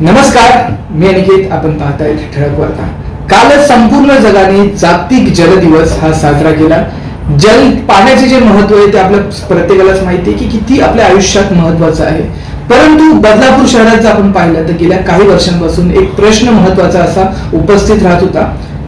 नमस्कार मी अनिकेत आपण पाहताय ठळक वार्ता. कालच संपूर्ण जगाने जागतिक जल दिवस हा साजरा केला. जल पाण्याचे जे महत्त्व आहे ते आपल्या प्रत्येकालाच माहिती आहे की किती आपल्या आयुष्यात महत्वाचं आहे. परंतु बदलापूर शहरात जर आपण पाहिलं तर गेल्या काही वर्षांपासून एक प्रश्न महत्त्वाचा असा उपस्थित राहत होता.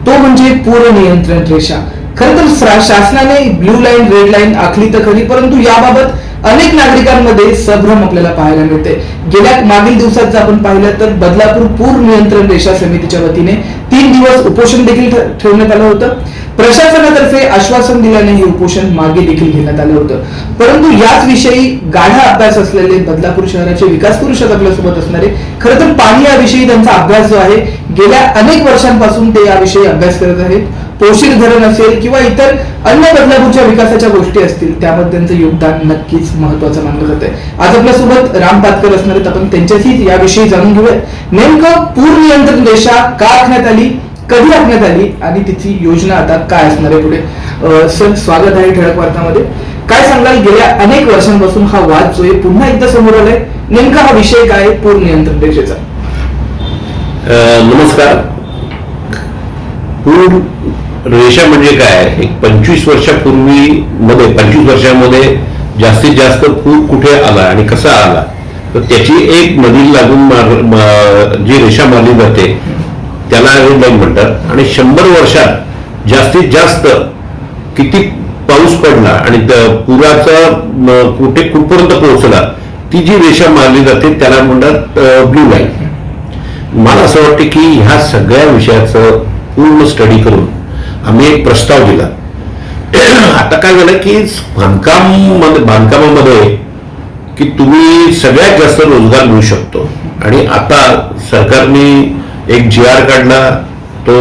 तो म्हणजे पूर नियंत्रण रेषा. खर तर शासनाने ब्ल्यू लाईन रेड लाईन आखली तर खरी परंतु याबाबत अनेक नागरिकांमध्ये संभ्रम आपल्याला पाहायला मिळते. गेल्या मागील दिवसात जर आपण पाहिलं तर बदलापूर पूर नियंत्रण रेषा समितीच्या वतीने तीन दिवस उपोषण देखील ठेवण्यात आलं होतं. प्रशासनातर्फे आश्वासन दिल्याने हे उपोषण मागे देखील घेण्यात आलं होतं. परंतु याच विषयी गाढा अभ्यास असलेले बदलापूर शहराचे विकास पुरुषात आपल्यासोबत असणारे खरं तर पाणी याविषयी त्यांचा अभ्यास जो आहे गेल्या अनेक वर्षांपासून ते याविषयी अभ्यास करत आहेत. पोषित धरण असेल किंवा इतर अन्य बदलापूरच्या विकासाच्या गोष्टी असतील त्यामध्ये त्यांचं योगदान नक्कीच महत्वाचं मानलं जात आहे आज आपल्यासोबत राम पातकर असणार आहेत. आपण त्यांच्याशी याविषयी जाणून घेऊया नेमकं पूर नियंत्रण रेषा का आखण्यात आली कधी आखण्यात आली आणि तिची योजना आता काय असणार आहे पुढे? सर स्वागत आहे ठळक वार्तामध्ये. काय सांगाल? गेल्या अनेक वर्षांपासून हा वाद जो आहे पुन्हा एकदा समोर आलाय. नेमका हा विषय काय पूर नियंत्रण रेषेचा? नमस्कार. पूर रेषा म्हणजे काय? एक पंचवीस वर्षापूर्वी मध्ये पंचवीस वर्षामध्ये जास्तीत जास्त पूर कुठे आला आणि कसा आला? तर त्याची एक नदी लागून मार- जी रेषा मारली जाते त्याला रेड लाईन म्हणतात. आणि शंभर वर्षात जास्तीत जास्त किती पाऊस पडला आणि पुराचा कुठे कुठपर्यंत पोहोचला ती जी रेषा मारली जाते त्याला म्हणतात ब्ल्यू लाईन मला असं वाटतं की ह्या सगळ्या विषयाचं पूर्ण स्टडी करून आम्ही एक प्रस्ताव दिला. आता काय झालं की बांधकाममध्ये बांधकामामध्ये की तुम्ही सगळ्यात जास्त रोजगार मिळू शकतो. आणि आता सरकारने एक जी आर काढला तो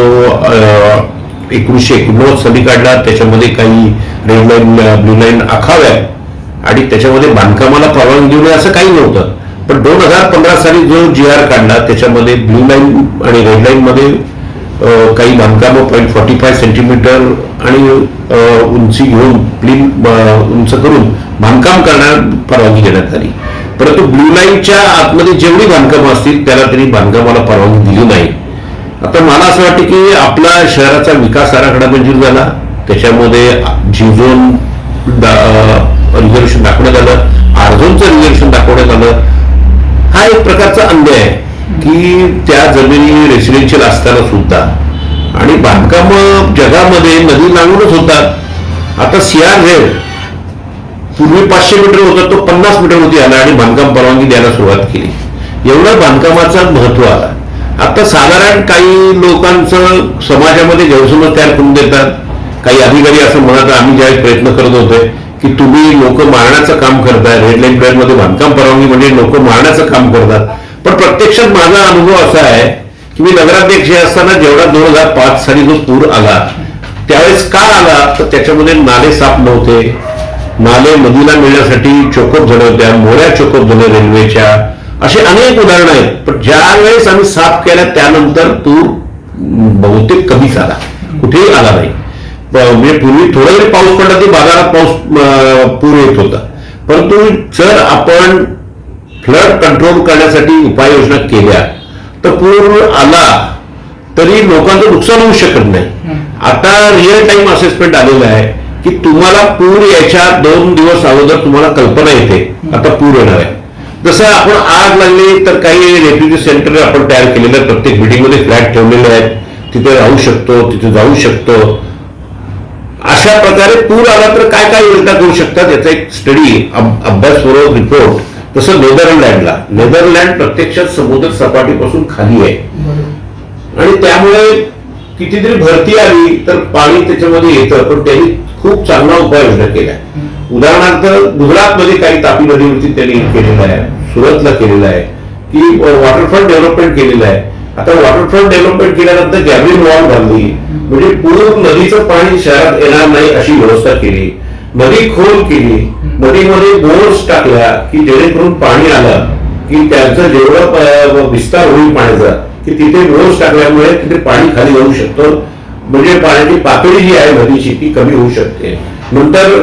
एकोणीसशे एकोणनव्वद साली काढला त्याच्यामध्ये काही रेड लाईन ब्ल्यू लाईन आखाव्या आणि त्याच्यामध्ये बांधकामाला परवानगी देऊ नये असं काही नव्हतं. पण दोन हजार पंधरा साली जो जी आर काढला त्याच्यामध्ये ब्ल्यू लाईन आणि रेड लाईनमध्ये काही बांधकामं पॉईंट फॉर्टी फाय सेंटीमीटर आणि उंची घेऊन प्लीन उंच करून बांधकाम करण्यास परवानगी देण्यात आली. परंतु ब्ल्यू लाईनच्या आतमध्ये जेवढी बांधकामं असतील त्याला तरी बांधकामाला परवानगी दिली नाही. आता मला असं वाटतं की आपला शहराचा विकास आराखडा मंजूर झाला. त्याच्यामध्ये झिझोन रिझर्वेशन दाखवण्यात आलं. आरझोनचं रिझर्वेशन दाखवण्यात आलं. हा एक प्रकारचा अन्याय आहे. की त्या जमिनी रेसिडेन्शियल असताना सुद्धा. आणि बांधकाम जगामध्ये नदी लागूनच होतात. आता सीआर झेड पूर्वी पाचशे मीटर होता तो पन्नास मीटर होती आला आणि बांधकाम परवानगी द्यायला सुरुवात केली. एवढं बांधकामाचं महत्त्व आला. आता साधारण काही लोकांचं समाजामध्ये गैरसमज तयार करून देतात. काही अधिकारी असं म्हणत आम्ही ज्यावेळी प्रयत्न करत होते की तुम्ही लोक मारण्याचं काम करताय रेड लाईन मध्ये बांधकाम परवानगी म्हणजे लोक मारण्याचं काम करतात. पण प्रत्यक्षात माझा अनुभव असा आहे की मी नगराध्यक्ष असताना जेवढा दोन हजार पाच साली जो पूर आला त्यावेळेस का आला तर त्याच्यामध्ये नाले साफ नव्हते. नाले नदीला मिळण्यासाठी चोकप झाल्या होत्या मोऱ्या चोकप झाल्या रेल्वेच्या. असे अनेक उदाहरणं आहेत. पण ज्या वेळेस आम्ही साफ केल्या त्यानंतर पूर बहुतेक कमीच आला. कुठेही आला नाही. म्हणजे पूर्वी थोडा जरी पाऊस पडला तरी बाजारात पाऊस पूर येत होता. परंतु जर आपण फ्लड कंट्रोल करण्यासाठी उपाययोजना केल्या. तर पूर आला तरी लोकांचं नुकसान होऊ शकत नाही. आता रिअल टाइम असेसमेंट आलेलं आहे की तुम्हाला पूर याच्या दोन दिवस अगोदर तुम्हाला कल्पना येते. आता पूर येणार आहे. जसं आपण आग लागली तर काही रेफ्युजी सेंटर आपण तयार केलेले आहेत प्रत्येक बिल्डिंगमध्ये फ्लॅट ठेवलेले आहेत. तिथे राहू शकतो तिथे जाऊ शकतो. अशा प्रकारे पूर आला तर काय काय योजना करू शकतात याचा एक स्टडी अभ्यासपूर्वक रिपोर्ट तसं नेदरलँडला. नेदरलँड प्रत्यक्षात समुद्र सपाटीपासून खाली आहे. आणि त्यामुळे कितीतरी भरती आली तर पाणी त्याच्यामध्ये येतं. पण त्यांनी खूप चांगला उपाययोजना केल्या. उदाहरणार्थ गुजरातमध्ये काही तापी नदीवरती त्यांनी केलेलं आहे. सुरतला केलेलं आहे. की वॉटरफ्रंट डेव्हलपमेंट केलेलं आहे. आता वॉटरफ्रंट डेव्हलपमेंट केल्यानंतर गॅबरिन वॉल बांधली. म्हणजे पूर्ण नदीचं पाणी शहरात येणार नाही अशी व्यवस्था केली. नदी खोल केली नदीमध्ये बोर्स टाकल्या की जेणेकरून पाणी आलं की त्यांचं जेवढं विस्तार होईल पाण्याचा की तिथे बोर्स टाकल्यामुळे तिथे पाणी खाली जाऊ शकतं. म्हणजे पाण्याची पातळी जी आहे नदीची ती कमी होऊ शकते. नंतर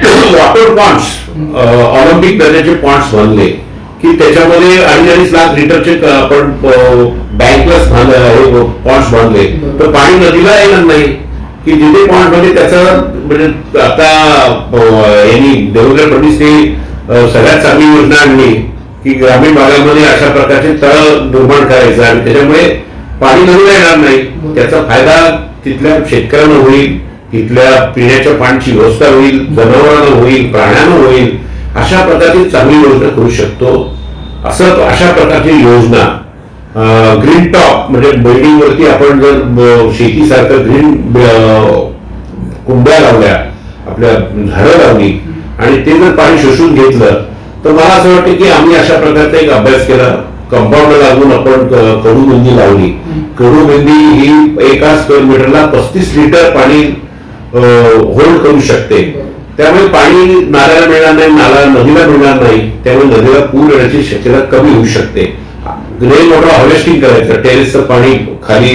वॉटर पॉइंट्स ऑलिम्पिक दर्जाचे पॉइंट्स बनले की त्याच्यामध्ये अडीच अडीच लाख लिटरचे आपण बांधले पॉन्ड्स बांधले. तर पाणी नदीला येणार नाही. की जिथे पॉइंट म्हणजे त्याचं म्हणजे आता यांनी देवेंद्र फडणवीसने अं, सगळ्यात चांगली योजना आणली की ग्रामीण भागामध्ये अशा प्रकारचे तळ निर्माण करायचं आणि त्याच्यामुळे पाणी नदीला येणार नाही. त्याचा फायदा तिथल्या शेतकऱ्यांना होईल तिथल्या पिण्याच्या पाण्याची व्यवस्था होईल जनावरांना होईल प्राण्यांना होईल अशा प्रकारची चांगली योजना करू शकतो. असं अशा प्रकारची योजना ग्रीन टॉप म्हणजे बिल्डिंग वरती आपण जर शेतीसारखं ग्रीन कुंड्या लावल्या आपल्या झाडं लावली आणि ते जर पाणी शोषून घेतलं तर मला असं वाटतं की आम्ही अशा प्रकारचा एक अभ्यास केला. कंपाऊंड लागून आपण कडूबिंदी लावली. कडूबिंदी ही एका स्क्वेअर मीटरला पस्तीस लिटर पाणी होल्ड करू शकते. त्यामुळे पाणी नाल्याला मिळणार नाही नाला नदीला मिळणार नाही त्यामुळे नदीला पूर येण्याची शक्यता कमी होऊ शकते. ग्रे वॉटर हार्वेस्टिंग करायचं टेरेसचं पाणी खाली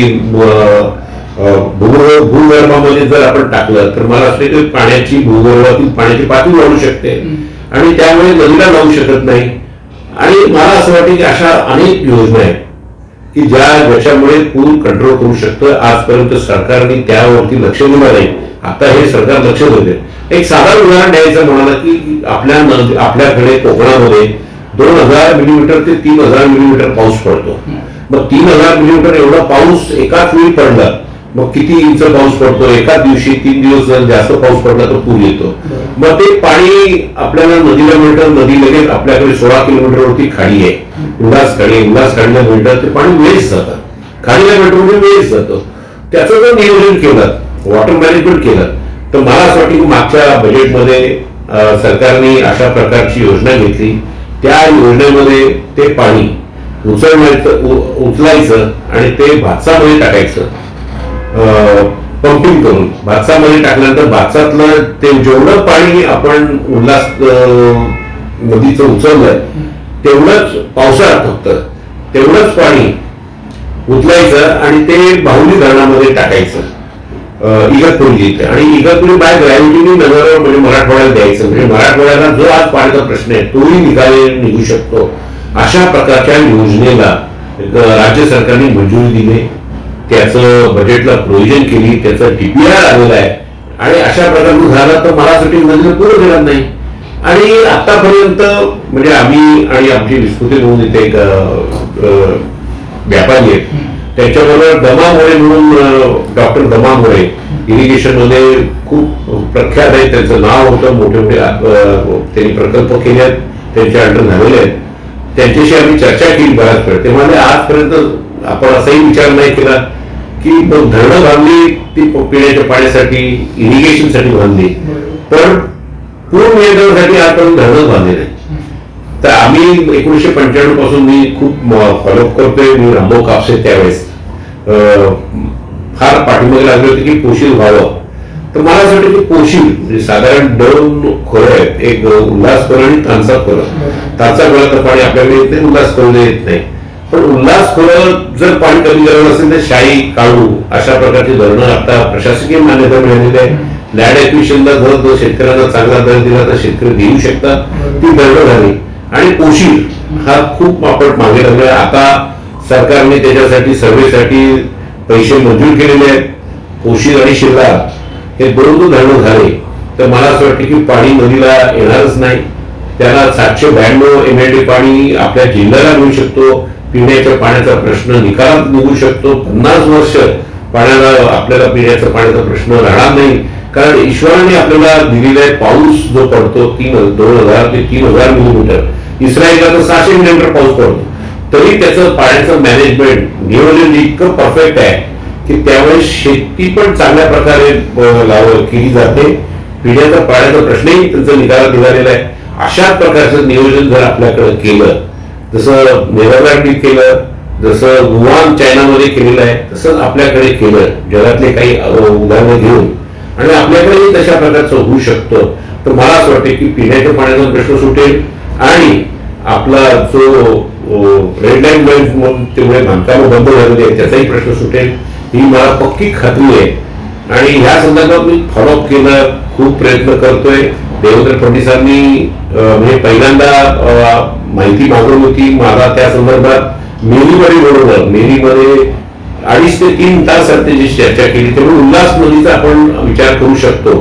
भूगर्भामध्ये जर आपण टाकलं तर मला असं की पाण्याची भूगर्भातील पाण्याची पातळी वाढू शकते. आणि त्यामुळे नदीला लावू शकत नाही. आणि मला असं वाटतं की अशा अनेक योजना आहेत की ज्या ज्याच्यामुळे पूर कंट्रोल करू शकतं. आजपर्यंत सरकारने त्यावरती लक्ष दिलं नाही. आता हे सरकार लक्ष देते एक साधारण उदाहरण द्यायचं म्हणाला की आपल्या आपल्याकडे कोकणामध्ये दोन हजार मिलीमीटर ते तीन हजार मिलीमीटर पाऊस पडतो. मग तीन हजार मिलीमीटर एवढा पाऊस एकाच वेळी पडला मग किती इंच पाऊस पडतो? एकाच दिवशी तीन दिवस जर जास्त पाऊस पडला तर पूर येतो. मग ते पाणी आपल्याला नदीला मिळतं नदी लगेच आपल्याकडे सोळा किलोमीटरवरती खाडी आहे. उल्हास खाडी उल्हास खाडीला मिळतं ते पाणी वेस्ट जातं. खाडीला मिळतं म्हणजे वेस्ट जातं. त्याचं जर नियोजन केलं वॉटर मॅनेजमेंट केलं तर मला असं वाटतं की मागच्या बजेटमध्ये सरकारने अशा प्रकारची योजना घेतली. त्या योजनेमध्ये ते पाणी उचलण्याचं उचलायचं आणि ते भातसामध्ये टाकायचं. पंपिंग करून. भातसामध्ये टाकल्यानंतर भातसातलं ते जेवढं पाणी आपण उल्हास नदीचं उचललंय तेवढंच पावसाळ्यात फक्त तेवढंच पाणी उचलायचं आणि ते बाहुली धरणामध्ये टाकायचं. इगतपुरी जिथे आणि इगतपुरी बाय ग्रॅव्हिटीने नगर म्हणजे मराठवाड्याला द्यायचं. म्हणजे मराठवाड्याला जो आज पाण्याचा प्रश्न आहे तोही निघाले निघू शकतो. अशा प्रकारच्या योजनेला राज्य सरकारने मंजुरी दिली. त्याचं बजेटला प्रोव्हिजन केली. त्याचं डीपीआर आलेलं आहे. आणि अशा प्रकारचं झालं तर मला असं नदीला पूर्ण देणार नाही. आणि आतापर्यंत म्हणजे आम्ही आणि आमची विस्कृती म्हणून इथे एक व्यापारी आहेत. त्याच्याबरोबर दमामुळे म्हणून डॉक्टर दमामुळे इरिगेशनमध्ये खूप प्रख्यात आहे. त्यांचं नाव होतं मोठे मोठे त्यांनी प्रकल्प केले आहेत त्यांच्या अंडर झालेले आहेत. त्यांच्याशी आम्ही चर्चा केली बऱ्याच वेळ ते म्हणाले आजपर्यंत आपण असाही विचार नाही केला की मग धरणं बांधली ती पिण्याच्या पाण्यासाठी इरिगेशनसाठी बांधली. पण पूर नियंत्रणासाठी आपण धरणं बांधले नाही. तर आम्ही एकोणीशे पंच्याण्णवपासून मी खूप फॉलोअप करतोय. मी रामभाऊ कापसे त्यावेळेस. अं, फार पाठीमागे लागले होते की पोशील व्हावं. तर मला असं वाटतं की पोशील म्हणजे साधारण दोन खोरं आहेत. एक उल्हास खोरं आणि तांचा खोरं. तांचा खोऱ्याचं पाणी आपल्याकडे येत नाही उल्हास खोरं येत नाही. पण उल्हास खोरं जर पाणी कमी करायचं असेल तर शाई काळू अशा प्रकारची धरणं आता प्रशासकीय मान्यता मिळालेली आहे. लँड एक्विशनला जर शेतकऱ्यांना चांगला दर दिला तर शेतकरी देऊ शकतात. ती धरणं झाली. आणि उशीर हा खूप आपण मागे लागलोय. आता सरकारने त्याच्यासाठी सर्वेसाठी पैसे मंजूर केलेले आहेत. उशीर आणि शिल्ला हे दोन दोन धरणं झाले. तर मला असं वाटतं की पाणी नदीला येणारच नाही. त्याला सातशे ब्याण्णव एम एल डी पाणी आपल्या जिल्ह्याला मिळू शकतो. पिण्याच्या पाण्याचा प्रश्न निकालात निघू शकतो. पन्नास वर्ष पाण्याला आपल्याला पिण्याचा पाण्याचा प्रश्न राहणार नाही. कारण ईश्वराने आपल्याला दिलेला आहे पाऊस जो पडतो तीन दोन हजार ते तीन हजार मिलीमीटर इस्रायलला तर सहाशे मिलीमीटर पाऊस पडतो. तरी त्याचं पाण्याचं मॅनेजमेंट नियोजन इतकं परफेक्ट आहे की त्यामुळे शेती पण चांगल्या प्रकारे लाव केली जाते. पिण्याचा पाण्याचा प्रश्नही त्यांचा निकालात निघालेला आहे. अशा प्रकारचं नियोजन जर आपल्याकडे केलं जसं नेदरलँडनी केलं जसं वुहान चायनामध्ये केलेलं आहे तसंच आपल्याकडे केलं जगातले काही उदाहरणं घेऊन. आणि आपल्याकडेही तशा प्रकारचं होऊ शकतं. तर मला असं वाटतं की पिण्याच्या पाण्याचा प्रश्न सुटेल. आणि आपला जो रेड लाईन तेवढे बांधकाम बंद झालेले आहेत त्याचाही प्रश्न सुटेल. ही मला पक्की खात्री आहे. आणि ह्या संदर्भात मी फॉलोअप केलं खूप प्रयत्न करतोय. देवेंद्र फडणवीसांनी म्हणजे पहिल्यांदा माहिती मागवली होती. मला त्या संदर्भात मेरीमध्ये बोलवलं. मेरीमध्ये अडीच ते तीन तास त्याची चर्चा केली त्यामुळे उल्हास नदीचा आपण विचार करू शकतो.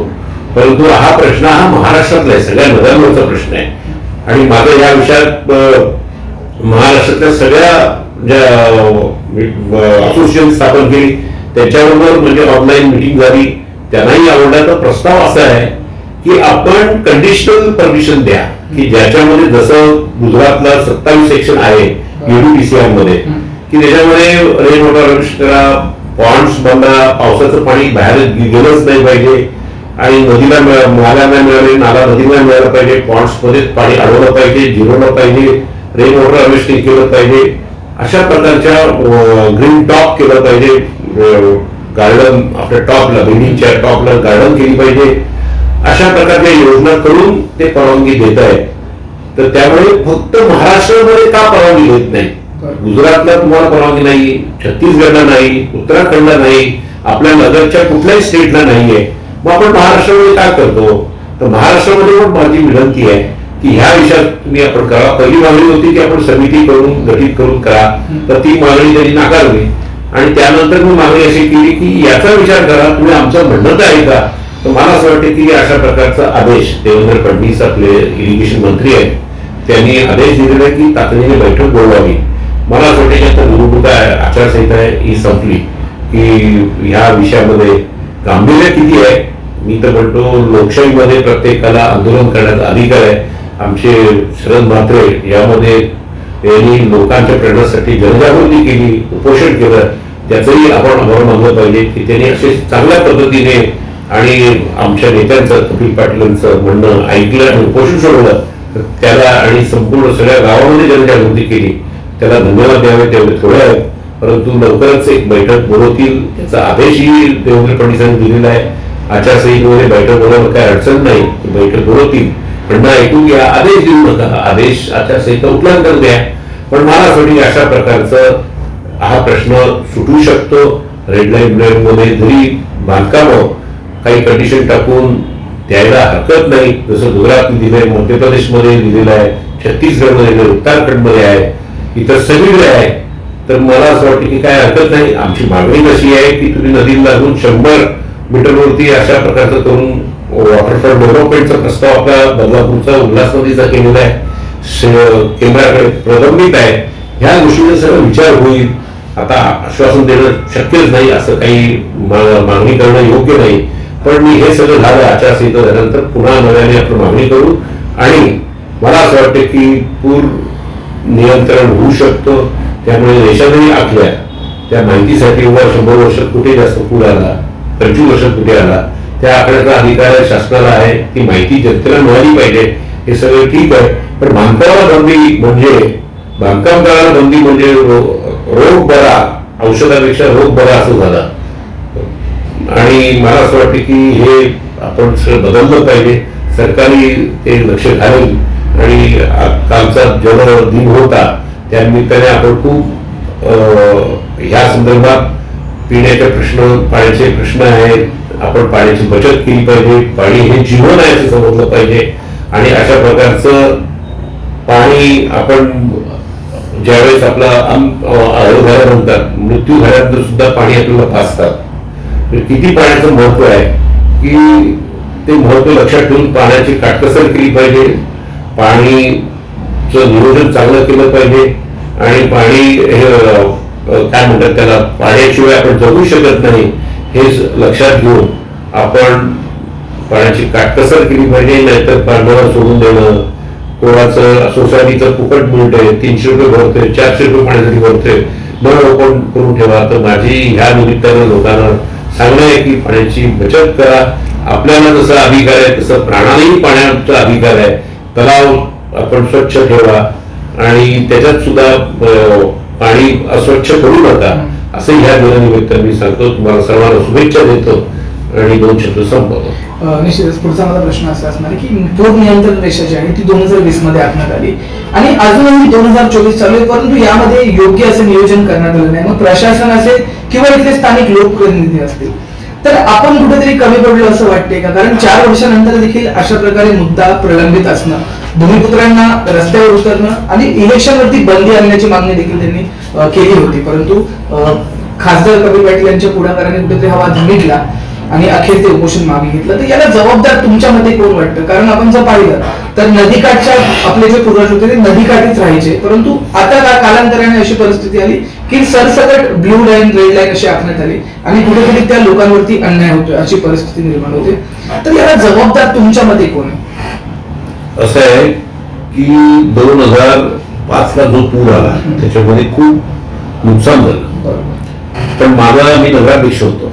परंतु हा प्रश्न हा महाराष्ट्रातला आहे. सगळ्या नद्यांवरचा प्रश्न आहे. आणि माझं या विषयात महाराष्ट्रातल्या सगळ्या ज्या असोसिएशन स्थापन केली त्याच्याबरोबर म्हणजे ऑनलाईन मिटिंग झाली त्यांनाही आवडण्याचा प्रस्ताव असा आहे की आपण कंडिशनल परमिशन द्या की ज्याच्यामध्ये जसं गुजरातला सत्तावीस सेक्शन आहे युडीपीसीआरमध्ये की त्याच्यामध्ये रेन वॉटर करा पॉन्ड्स बंदा पावसाचं पाणी बाहेर गेलंच नाही पाहिजे. आणि नदीला नाला नाही मिळाले नाला नदीला मिळाला पाहिजे पॉन्ड्समध्ये पाणी अडवलं पाहिजे जिरवलं पाहिजे रेन वॉटर हार्वेस्टिंग केलं पाहिजे अशा प्रकारच्या ग्रीन टॉप केलं पाहिजे गार्डन आपल्या टॉपला बिल्डिंगच्या टॉपला गार्डन केली पाहिजे अशा प्रकारच्या योजना करून ते परवानगी देत आहेत. तर त्यामुळे फक्त महाराष्ट्रामध्ये का परवानगी देत नाही? गुजरातला तुम्हाला परवानगी नाही छत्तीसगडला नाही उत्तराखंडला नाही आपल्या नगरच्या कुठल्याही स्टेटला नाहीये. मग आपण महाराष्ट्रामध्ये काय करतो? तर महाराष्ट्रामध्ये पण माझी विनंती आहे की ह्या विषयात तुम्ही आपण करा. पहिली मागणी होती की आपण समिती करून गठीत करून करा. तर ती मागणी त्यांनी नाकारली. आणि त्यानंतर मी मागणी अशी केली की याचा विचार करा. तुम्ही आमचं म्हणणं तर आहे का तर मला असं वाटतं की अशा प्रकारचा आदेश देवेंद्र फडणवीस आपले इरिगेशन मंत्री आहेत. त्यांनी आदेश दिलेला की तातडीने बैठक बोलवावी मला असं वाटतं की आता निवडणूक आहे आचारसंहिता आहे ही संपली की ह्या विषयामध्ये गांभीर्य किती आहे? मी तर म्हणतो लोकशाहीमध्ये प्रत्येकाला आंदोलन करण्याचा अधिकार आहे. आमचे शरद म्हात्रे यामध्ये यांनी लोकांच्या प्रेरणासाठी जनजागृती केली उपोषण केलं. त्याचंही आपण अभाव मानलं पाहिजे की त्यांनी असे चांगल्या पद्धतीने आणि आमच्या नेत्यांचं कपिल पाटलांचं म्हणणं ऐकलं आणि उपोषण सोडवलं तर त्याला आणि संपूर्ण सगळ्या गावामध्ये जनजागृती केली. त्याला धन्यवाद द्यावे तेवढे थोडे आहेत. परंतु लवकरच एक बैठक बोलवतील त्याचा आदेशही देवेंद्र फडणवीसांनी दिलेला आहे. आचारसंहितेमध्ये बैठक होण्यावर काही अडचण नाही बैठक बोलवतील म्हणणं ऐकून घ्या आदेश देऊ नका. आदेश आचारसंहिता उपलब्ध द्या. पण मला असं वाटतं अशा प्रकारचं हा प्रश्न सुटू शकतो. रेड लाईन मध्ये जरी बांधकामं काही कंडिशन टाकून द्यायला हरकत नाही जसं गुजरात दिलंय मध्य प्रदेशमध्ये दिलेलं आहे छत्तीसगडमध्ये दिलं उत्तराखंडमध्ये आहे इतर सगळीकडे आहे तर मला असं वाटतं की काय हरकत नाही. आमची मागणी कशी आहे की तुम्ही नदीला लागून शंभर मीटरवरती अशा प्रकारचं करून वॉटरफॉल डेव्हलपमेंटचा प्रस्ताव आपला बदलापूरचा उल्हास नदीचा केलेला आहे. श- केंद्राकडे प्रलंबित आहे. ह्या गोष्टीचा सगळं विचार होईल. आता आश्वासन देणं शक्यच नाही असं काही मागणी करणं योग्य नाही. पण मी हे सगळं झालं आचारसंहिता झाल्यानंतर पुन्हा नव्याने आपण मागणी करू. आणि मला असं वाटतं की पूर नियंत्रण होऊ शकतो. त्यामुळे देशातही आखल्या त्या माहितीसाठी वर शंभर वर्षात कुठे जास्त पूर आला. पंचवीस वर्षात कुठे आला त्या आकड्याचा अधिकार शासनाला आहे ती माहिती जनतेला मिळाली पाहिजे. हे सगळं ठीक आहे पण बांधकामाला बंदी म्हणजे बांधकामकाराला बंदी म्हणजे रोग बरा औषधापेक्षा रोग बरा असं झाला. आणि मला असं वाटतं की हे आपण सगळं बदललं पाहिजे. सरकारी ते लक्ष घालेल आणि कालचा जल दिन होता त्यानिमित्ताने आपण खूप अं, ह्या संदर्भात पिण्याचा प्रश्न पाण्याचे प्रश्न आहेत. आपण पाण्याची बचत केली पाहिजे. पाणी हे जीवन आहे असं समजलं पाहिजे. आणि अशा प्रकारचं पाणी आपण ज्यावेळेस आपला अं- म्हणतात मृत्यू झाल्यानंतर सुद्धा पाणी आपल्याला पाचतात तर किती पाण्याचं महत्त्व आहे? की ते महत्त्व लक्षात ठेवून पाण्याची काटकसर केली पाहिजे. पाणीचं नियोजन चांगलं केलं पाहिजे. आणि पाणी हे काय म्हणतात त्याला पाण्याशिवाय आपण जगू शकत नाही हे लक्षात घेऊन आपण पाण्याची काटकसर केली पाहिजे नाहीतर पाण्यावर सोडून देणं कोणाचं सोसायटीचं फुकट मिळतंय तीनशे रुपये भरतोय चारशे रुपये पाण्यासाठी भरतोय न ओपन करून ठेवा. तर माझी ह्या निमित्तानं लोकांना सांगणं आहे की पाण्याची बचत करा. आपल्याला जसा अधिकार आहे तसं प्राणालाही पाण्याचा अधिकार आहे. तलाव आपण स्वच्छ ठेवा. आणि त्याच्यात सुद्धा पाणी अस्वच्छ करू नका असं ह्या दिनानिमित्त मी सांगतो. तुम्हाला सर्वांना शुभेच्छा देतो आणि दोन शब्द संपवतो. निश्चितच पुढचा माझा प्रश्न असा असणार की पूर नियंत्रण रेषा जी आहे ती दोन हजार वीसमध्ये आखण्यात आली. आणि अजूनही दोन हजार चोवीस चालू आहे परंतु यामध्ये योग्य असं नियोजन करण्यात आलं नाही. मग प्रशासन असेल किंवा इथले स्थानिक लोकप्रतिनिधी असतील. तर आपण कुठेतरी कमी पडलो असं वाटते का? कारण चार वर्षानंतर देखील अशा प्रकारे मुद्दा प्रलंबित असणं भूमिपुत्रांना रस्त्यावर उतरणं आणि इलेक्शनवरती बंदी आणण्याची मागणी देखील त्यांनी केली होती. परंतु खासदार कपिल पाटील यांच्या पुढाकाराने कुठेतरी हवा धमिकला आणि अखेर ते उपोषण मागे घेतलं. तर याला जबाबदार तुमच्या मध्ये कोण वाटतं? कारण आपण जर पाहिलं तर नदीकाठच्या आपले जे पूर्वज होते ते नदीकाठीच राहायचे. परंतु आता का कालांतराने अशी परिस्थिती आली की सरसकट ब्ल्यू लाईन रेड लाईन अशी आखण्यात आली आणि कुठेतरी त्या लोकांवरती अन्याय होतोय अशी परिस्थिती निर्माण होते. तर याला जबाबदार तुमच्या मध्ये कोण आहे? असं आहे की दोन हजार पाचला जो पूर आला त्याच्यामध्ये खूप नुकसान झालं. पण माझा मी नगराध्यक्ष होतो.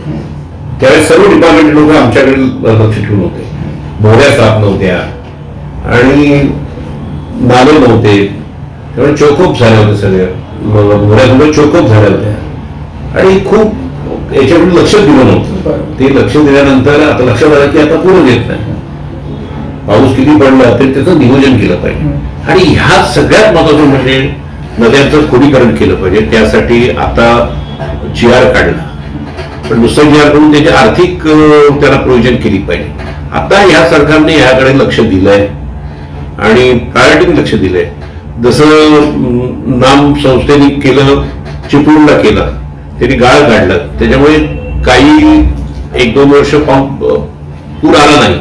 त्यावेळेस सर्व डिपार्टमेंट लोक आमच्याकडे लक्ष ठेवून होते. भोऱ्या साफ नव्हत्या आणि नाले नव्हते. त्यामुळे चोकअप झाले होते सगळ्या. मोहऱ्यासमोर चोकअप झाल्या होत्या. आणि खूप याच्याकडे लक्ष दिलं नव्हतं. ते लक्ष दिल्यानंतर आता लक्षात आलं की आता पूर्ण येत नाही. पाऊस किती पडला तरी त्याचं नियोजन केलं पाहिजे. आणि ह्या सगळ्यात महत्वाचं म्हणजे नद्यांचं खोलीकरण केलं पाहिजे. त्यासाठी आता जी आर काढला. पण नुसतं जी आर करून त्याची आर्थिक त्याला प्रोविजन केली पाहिजे. आता ह्या सरकारने ह्याकडे लक्ष दिलंय. आणि प्रायोरिटीने लक्ष दिलंय. जसं नाम संस्थेने केलं चिपळूणला केलं त्यांनी गाळ काढलं. त्याच्यामुळे काही एक दोन वर्ष पूर आला नाही.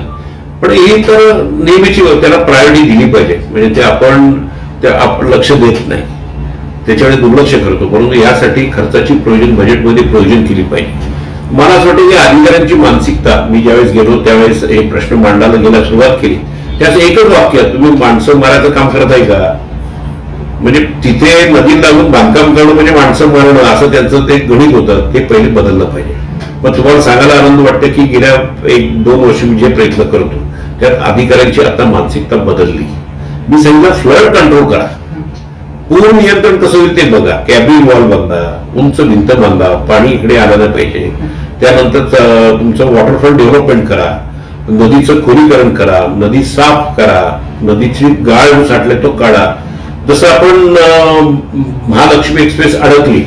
पण ही तर नेहमीची त्याला प्रायोरिटी दिली पाहिजे. म्हणजे ते आपण त्या आपण लक्ष देत नाही. त्याच्याकडे दुर्लक्ष करतो. परंतु यासाठी खर्चाची प्रयोजन बजेटमध्ये प्रयोजन केली पाहिजे. मला असं वाटतं की अधिकाऱ्यांची मानसिकता मी ज्यावेळेस गेलो त्यावेळेस हे प्रश्न मांडायला गेला सुरुवात केली. त्याचं एकच वाक्य तुम्ही माणसं मारायचं काम करत आहे का? म्हणजे तिथे नदी लागून बांधकाम करणं म्हणजे माणसं मारणं असं त्यांचं ते गणित होतं. ते पहिले बदललं पाहिजे. पण तुम्हाला सांगायला आनंद वाटतं की गेल्या एक दोन वर्ष मी जे प्रयत्न करतो त्यात अधिकाऱ्यांची आता मानसिकता बदलली. मी सांगितलं फ्लड कंट्रोल करा. पूर नियंत्रण कसं होईल ते बघा. कॅबिन वॉल बांधा उंच भिंत बांधा पाणी इकडे आलं नाही पाहिजे. त्यानंतर तुमचं वॉटरफ्रंट डेव्हलपमेंट करा. नदीचं खोलीकरण करा. नदी साफ करा. नदीची गाळ साठले तो काढा. जसं आपण महालक्ष्मी एक्सप्रेस अडकली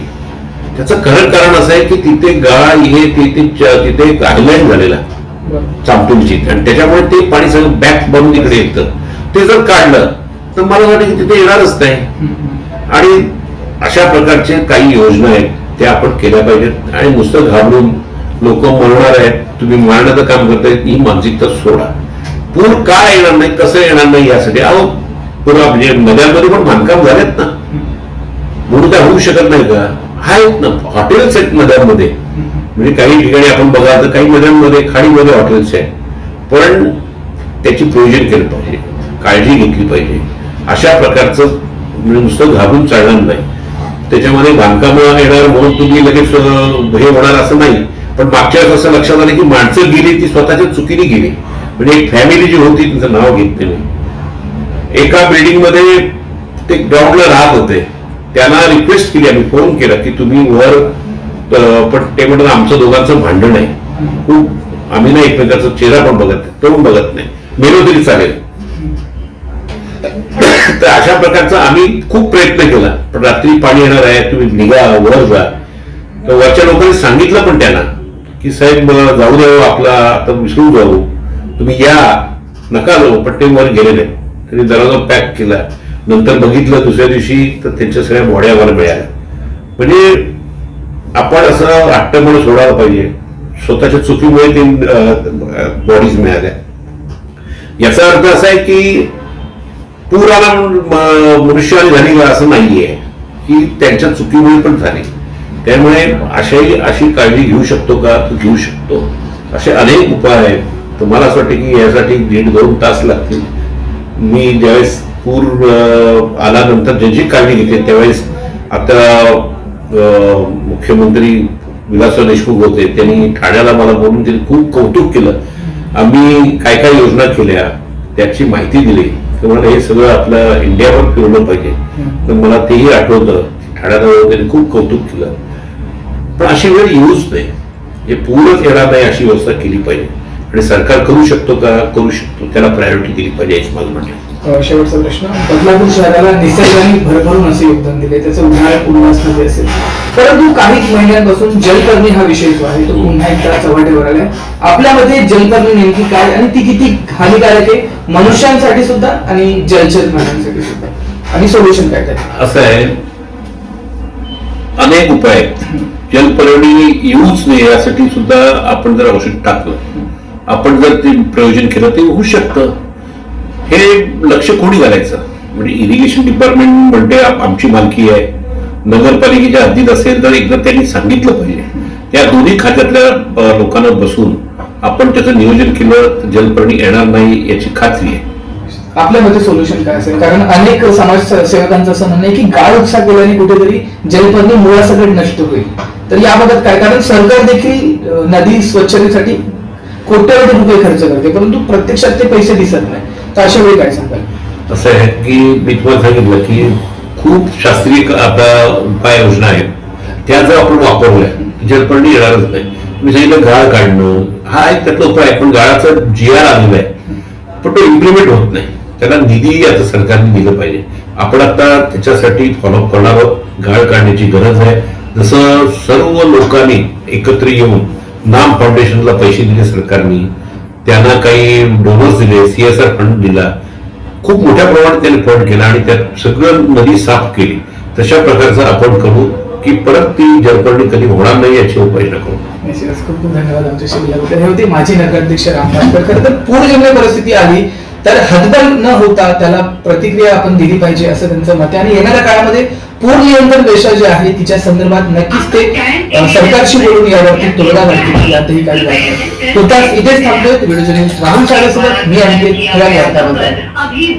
त्याचं खरं कारण असं आहे की तिथे गाळ हे तिथे तिथे एक आयलँड झालेला चामटूनची आणि त्याच्यामुळे ते पाणी सगळं बॅक बनून इकडे येतं. ते जर काढलं तर मला वाटतं की तिथे येणारच नाही. आणि अशा प्रकारचे काही योजना आहेत त्या आपण केल्या पाहिजेत. आणि नुसतं घाबरून लोक मरणार आहेत. तुम्ही मारण्याचं काम करताय ही मानसिकता सोडा. पूर का येणार नाही कसं येणार नाही यासाठी अहो पुरा म्हणजे नद्यांमध्ये पण बांधकाम झालेत ना. म्हणून काय होऊ शकत नाही का? आहेत ना. हॉटेल्स आहेत नद्यांमध्ये. म्हणजे काही ठिकाणी आपण बघा तर काही नद्यांमध्ये खाडीमध्ये हॉटेल्स आहेत. पण त्याची प्रयोजन केलं पाहिजे काळजी घेतली पाहिजे. अशा प्रकारचं म्हणजे नुसतं घाबरून चालणार नाही. त्याच्यामध्ये बांधकामाला येणार म्हणून तुम्ही लगेच हे होणार असं नाही. पण मागच्या वेळेस असं लक्षात आलं की माणसं गेली ती स्वतःच्या चुकीने गेली. म्हणजे एक फॅमिली जी होती तिचं नाव घेतले नाही. एका बिल्डिंगमध्ये ते ग्राउंडला राहत होते. त्यांना रिक्वेस्ट केली आम्ही फोन केला की तुम्ही वर पण ते म्हणतात आमचं दोघांचं भांडण आहे. खूप आम्ही ना एकमेकाचा चेहरा पण बघत नाही तोंड बघत नाही. मेलो तरी चालेल. तर अशा प्रकारचा आम्ही खूप प्रयत्न केला. पण रात्री पाणी येणार आहे तुम्ही निघा वर जा. तर वरच्या लोकांनी सांगितलं पण त्यांना की साहेब मला जाऊ द्यावं हो, आपला आता विसरून जाऊ. तुम्ही या नका जाऊ पण ते वर गेलेले त्यांनी दरवाजा पॅक केला. नंतर बघितलं दुसऱ्या दिवशी तर त्यांच्या सगळ्या मोड्यावर मिळाल्या. म्हणजे आपण असं हट्टपणे सोडायला पाहिजे. स्वतःच्या चुकीमुळे ते बॉडीज मिळाल्या. याचा अर्थ असा आहे की पूर आला म्हणून झाली का असं नाहीये. की त्यांच्या चुकीमुळे पण झाली. त्यामुळे अशाही अशी काळजी घेऊ शकतो का? तू घेऊ शकतो. असे अनेक उपाय आहेत. तर मला असं वाटतं की यासाठी दीड दोन तास लागतील. मी ज्यावेळेस पूर आल्यानंतर ज्याची काळजी घेते त्यावेळेस आता अं, मुख्यमंत्री विलासराव देशमुख होते त्यांनी ठाण्याला मला बोलून त्यांनी खूप कौतुक केलं. आम्ही काय काय योजना केल्या त्याची माहिती दिली. तर मला हे सगळं आपलं इंडियावर फिरवलं पाहिजे. तर मला तेही आठवतं ठाण्याला त्यांनी खूप कौतुक केलं. पण अशी वेळ येऊच नाही. हे पूर्णच येणार नाही अशी व्यवस्था केली पाहिजे. आणि सरकार करू शकतो का? करू शकतो. त्याला प्रायोरिटी दिली पाहिजे याची माझं म्हणणं शेवटचा प्रश्न. बदलापूर शहराला निसर्गाने भरभरून असे योगदान दिले. त्याचं उन्हाळ्यात उल्हासमध्ये असेल. परंतु काही महिन्यांपासून जलपर्णी हा विषय जो आहे तो पुन्हा एकदा चव्हाट्यावर आलाय. आपल्यामध्ये जलपर्णी नेमकी काय आणि ती किती हानिकारक आहे? मनुष्यांसाठी सुद्धा आणि जलचर प्राण्यांसाठी सुद्धा. आणि सोल्युशन काय काय असं आहे. अनेक उपाय आहेत. जलपर्णी येऊच नये यासाठी सुद्धा आपण जर औषध टाकलं आपण जर ते प्रयोजन केलं ते होऊ शकतं. हे लक्ष कोणी घालायचं? म्हणजे इरिगेशन डिपार्टमेंट म्हणते आमची मालकी आहे. नगरपालिकेच्या हद्दीत असेल तर एकदा त्यांनी सांगितलं पाहिजे. त्या दोन्ही खात्यातल्या लोकांना बसून आपण त्याचं नियोजन केलं जलपर्णी येणार नाही याची खात्री आहे. आपल्या मध्ये सोल्युशन काय असेल? कारण अनेक समाज सेवकांचं असं म्हणणं आहे की गाळ उपसा केल्याने कुठेतरी जलपर्णी मुळासकट नष्ट होईल. तर याबाबत काय? कारण सरकार देखील नदी स्वच्छतेसाठी कोट्यावधी रुपये खर्च करते परंतु प्रत्यक्षात ते पैसे दिसत नाही. तर अशा वेळी काय सांगाल? असं आहे की मी तुम्हाला सांगितलं की खूप शास्त्रीय आता उपाययोजना आहेत. त्या जर आपण वापरल्या जलपर्णी येणारच नाही. मी सांगितलं गाळ काढणं हा एक त्यातला उपाय आहे. पण गाळाचा जी आर आलेला आहे. पण तो इम्प्लिमेंट होत नाही. त्याला निधी आता सरकारने दिलं पाहिजे. आपण आता त्याच्यासाठी फॉलोअप करणार आहोत. गाळ काढण्याची गरज आहे. जसं सर्व लोकांनी एकत्र येऊन नाम फाउंडेशनला पैसे दिले सरकारने त्यांना काही डोनर्स दिले सीएसआर फंड दिला. खूप मोठ्या प्रमाणात त्यांनी फंड केला आणि त्यात सगळं नदी साफ केली. तशा प्रकारचं आपण करू की परत ती जलपर्णी कधी होणार नाही याची उपाययोजना करू खूप खूप धन्यवाद आमच्याशी बोलल्याबद्दल. हे होते माजी नगराध्यक्ष राम खरं तर पूरजन्य परिस्थिती आली तर हतबल न होता त्याला प्रतिक्रिया आपण दिली पाहिजे असं त्यांचं मत आहे. आणि येणाऱ्या काळामध्ये पूर नियंत्रण देशा जे आहे तिच्या संदर्भात नक्कीच ते सरकारशी बोलून यावरती तोडगा काढतील यातही काही वाद नाही. तुर्तास इथेच थांबतोय. व्हिडिओ जर्नलिस्ट राहुल शाळेसोबत मी. अभी